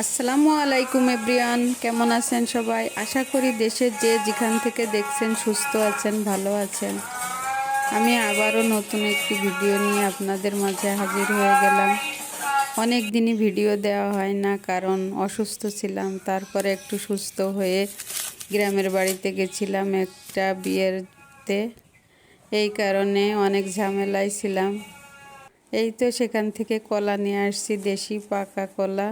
আসসালামু আলাইকুম এভরিয়ান, কেমন আছেন সবাই? আশা করি দেশের যে যেখান থেকে দেখছেন সুস্থ আছেন, ভালো আছেন। আমি আবারও নতুন একটি ভিডিও নিয়ে আপনাদের মাঝে হাজির হয়ে গেলাম। অনেক দিনই ভিডিও দেওয়া হয় না, কারণ অসুস্থ ছিলাম। তারপরে একটু সুস্থ হয়ে গ্রামের বাড়িতে গেছিলাম একটা বিয়েরতে এই কারণে অনেক ঝামেলায় ছিলাম। এই তো সেখান থেকে কলা নিয়ে আসছি, দেশি পাকা কলা।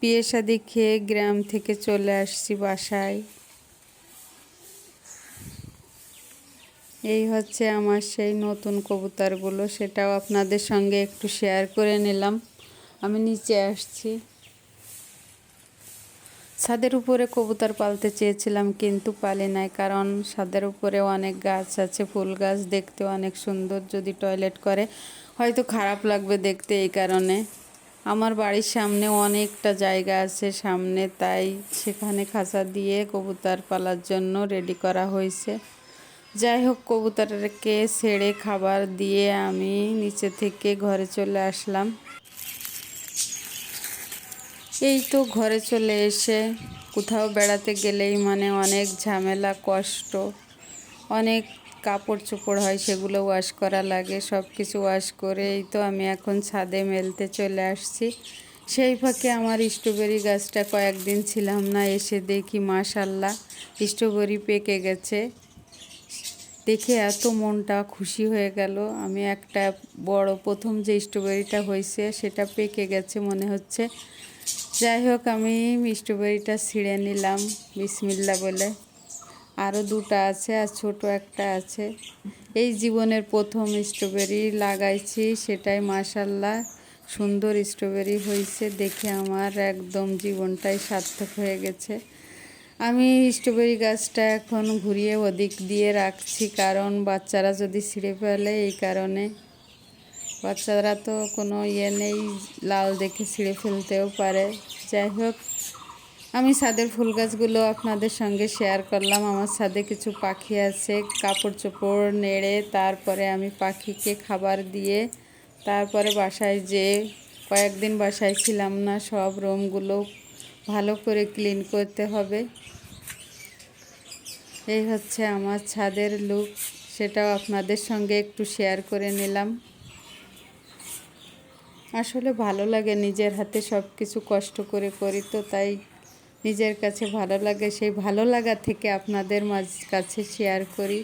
বিয়ে শাদি খেয়ে গ্রাম থেকে চলে আসছি বাসায়। এই হচ্ছে আমার সেই নতুন কবুতরগুলো, সেটাও আপনাদের সঙ্গে একটু শেয়ার করে নিলাম। আমি নিচে আসছি। ছাদের উপরে কবুতর পালতে চেয়েছিলাম, কিন্তু পালি নাই, কারণ ছাদের উপরে অনেক গাছ আছে, ফুল গাছ দেখতে অনেক সুন্দর, যদি টয়লেট করে, হয়তো খারাপ লাগবে দেখতে এই কারণে। আমার বাড়ির সামনে অনেকটা জায়গা আছে সামনে, তাই সেখানে খাঁচা দিয়ে কবুতর পালার জন্য রেডি করা হয়েছে। যাই হোক, কবুতরকে ছেড়ে খাবার দিয়ে আমি নিচে থেকে ঘরে চলে আসলাম। এই তো ঘরে চলে এসে কোথাও বেড়াতে গেলেই মানে অনেক ঝামেলা, কষ্ট, অনেক কাপড় চোপড় হয়, সেগুলো ওয়াশ করা লাগে সব কিছু ওয়াশ করে এই তো আমি এখন ছাদে মেলতে চলে আসছি। সেই ফাঁকে আমার স্ট্রবেরি গাছটা কয়েকদিন ছিলাম না, এসে দেখি মাশাল্লাহ স্ট্রবেরি পেকে গেছে। দেখে এত মনটা খুশি হয়ে গেল। আমি একটা বড় প্রথম যে স্ট্রবেরিটা হয়েছে, সেটা পেকে গেছে মনে হচ্ছে। যাই হোক, আমি স্ট্রবেরিটা ছিঁড়ে নিলাম বিসমিল্লা বলে। আরও দুটো আছে আর ছোট একটা আছে। এই জীবনের প্রথম স্ট্রবেরি লাগাইছি, সেটাই মাসাল্লাহ সুন্দর স্ট্রবেরি হয়েছে দেখে আমার একদম জীবনটাই সার্থক হয়ে গেছে। আমি স্ট্রবেরি গাছটা এখন ঘুরিয়ে ওদিক দিয়ে রাখছি, কারণ বাচ্চারা যদি ছিঁড়ে ফেলে এই কারণে। বাচ্চারা তো কোনো ইয়ে নেই, লাল দেখে ছিঁড়ে ফেলতেও পারে। যাই হোক আমি ছাদের ফুল গাছগুলো আপনাদের সঙ্গে শেয়ার করলাম। আমার ছাদে কিছু পাখি আছে, কাপড় চোপড় নেড়ে তারপরে আমি পাখিকে খাবার দিয়ে তারপরে বাসায় যে কয়েকদিন বাসায় ছিলাম না, সব রুমগুলো ভালো করে ক্লিন করতে হবে। এই হচ্ছে আমার ছাদের লুক সেটাও আপনাদের সঙ্গে একটু শেয়ার করে নিলাম। আসলে ভালো লাগে নিজের হাতে সব কিছু কষ্ট করে করি তো, তাই নিজের কাছে ভালো লাগে, সেই ভালো লাগা থেকে আপনাদের মাঝ, কাছে শেয়ার করি।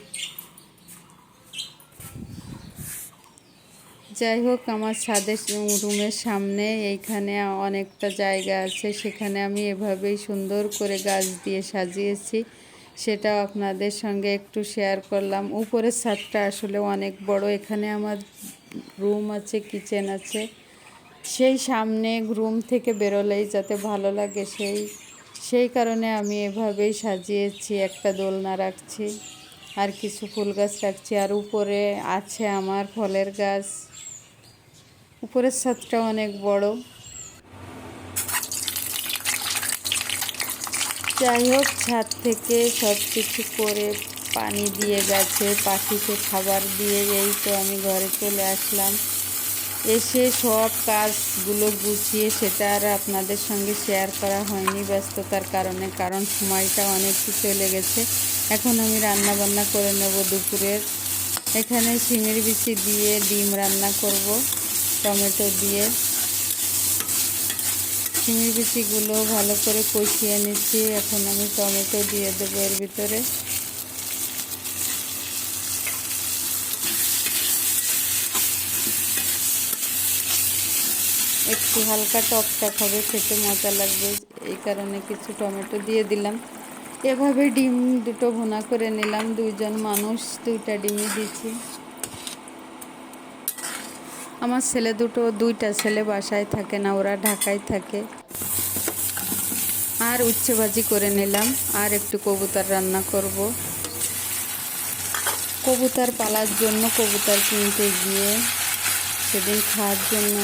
যাই হোক, আমার ছাদের রুমের সামনে এইখানে অনেকটা জায়গা আছে, সেখানে আমি এভাবেই সুন্দর করে গাছ দিয়ে সাজিয়েছি। সেটাও আপনাদের সঙ্গে একটু শেয়ার করলাম। উপরের ছাদটা আসলে অনেক বড়, এখানে আমার রুম আছে কিচেন আছে। সেই সামনে রুম থেকে বেরোলেই যাতে ভালো লাগে, সেই সেই কারণে আমি এভাবেই সাজিয়েছি, একটা দোলনা রাখছি, আর কিছু ফুল গাছ রাখছি, আর উপরে আছে আমার ফলের গাছ। উপরের ছাদটা অনেক বড়। যাই হোক, ছাদ থেকে সব কিছু করে পানি দিয়ে গেছে, পাখিকে খাবার দিয়ে, এই তো আমি ঘরে চলে আসলাম। এসে সব কাজগুলো গুছিয়ে সেটা আর আপনাদের সঙ্গে শেয়ার করা হয়নি ব্যস্ততার কারণে, কারণ সময়টা অনেকটা চলে গেছে। এখন আমি রান্না বান্না করে নেব দুপুরের। এখানে শিমের বিচি দিয়ে ডিম রান্না করব, টমেটো দিয়ে। শিমের বিচিগুলো ভালো করে কষিয়ে নিচ্ছি। এখন আমি টমেটো দিয়ে দেবো এর ভিতরে। একটু হালকা টক টক হবে, খেতে মজা লাগবে। এই কারণে কিছু টমেটো দিয়ে দিলাম। এভাবে ডিম দুটো ভুনা করে নিলাম। দুইজন মানুষ দুইটা ডিমই দিচ্ছি। আমার ছেলে দুটো, দুইটা ছেলে বাসায় থাকে না, ওরা ঢাকায় থাকে। আর উচ্ছে ভাজি করে নিলাম। আর একটু কবুতর রান্না করব। কবুতর পালার জন্য কবুতর কিনতে গিয়ে সেদিন খাওয়ার জন্য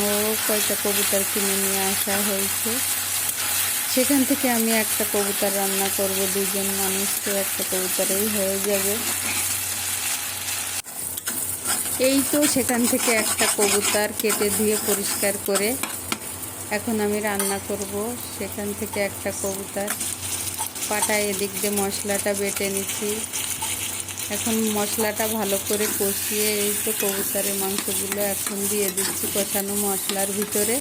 কয়েকটা কবুতর কিনে নিয়ে আসা হয়েছে। সেখান থেকে আমি একটা কবুতর রান্না করব, দুজন মানুষ তো একটা কবুতরেই হয়ে যাবে। এই তো সেখান থেকে একটা কবুতর কেটে ধুয়ে পরিষ্কার করে এখন আমি রান্না করব। সেখান থেকে একটা কবুতর পাটায় এদিক দিয়ে মশলাটা বেটে নিচ্ছি। এখন মশলাটা ভালো করে কষিয়ে এই তো কবুতরের মাংসগুলো এখন দিয়ে দিচ্ছি কষানো মশলার ভিতরে।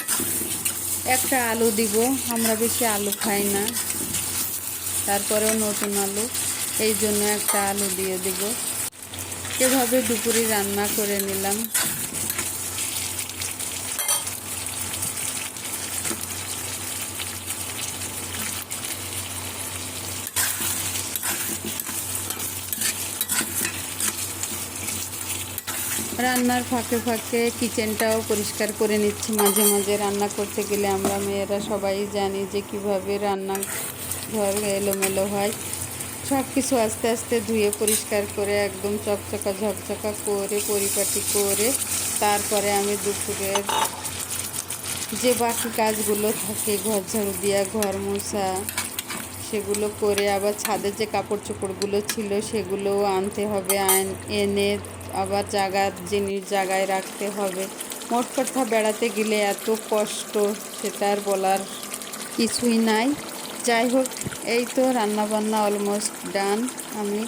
একটা আলু দিব, আমরা বেশি আলু খাই না। তারপরেও নতুন আলু, এই জন্য একটা আলু দিয়ে দিব। এভাবে দুপুরে রান্না করে নিলাম। রান্নার ফাঁকে ফাঁকে কিচেনটাও পরিষ্কার করে নিচ্ছি। মাঝে মাঝে রান্না করতে গেলে আমরা মেয়েরা সবাই জানি যে কীভাবে রান্না ঘর এলোমেলো হয়। সব কিছু আস্তে আস্তে ধুয়ে পরিষ্কার করে একদম চকচকা ঝকঝকা করে পরিপাটি করে তারপরে আমি দুপুরের যে বাকি কাজগুলো থাকে, ঘর ঝাড়ু দিয়া, ঘর মোছা সেগুলো করে আবার ছাদের যে কাপড় চোপড়গুলো ছিল সেগুলোও আনতে হবে, আন- এনে আবার জায়গার জিনিস জায়গায় রাখতে হবে। মোট কথা বেড়াতে গেলে এত কষ্ট, সেটা আর বলার কিছুই নাই। যাই হোক, এই তো রান্নাবান্না অলমোস্ট ডান আমি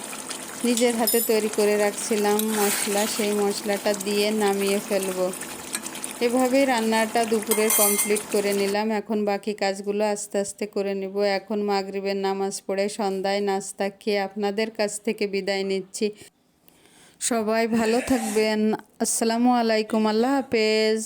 নিজের হাতে তৈরি করে রাখছিলাম মশলা, সেই মশলাটা দিয়ে নামিয়ে ফেলব। এভাবেই রান্নাটা দুপুরে কমপ্লিট করে নিলাম। এখন বাকি কাজগুলো আস্তে আস্তে করে নিব। এখন মাগরিবের নামাজ পড়ে সন্ধ্যায় নাস্তা খেয়ে আপনাদের কাছ থেকে বিদায় নিচ্ছি। সবাই ভালো থাকবেন। আসসালামু আলাইকুম। আল্লাহ হাফেজ।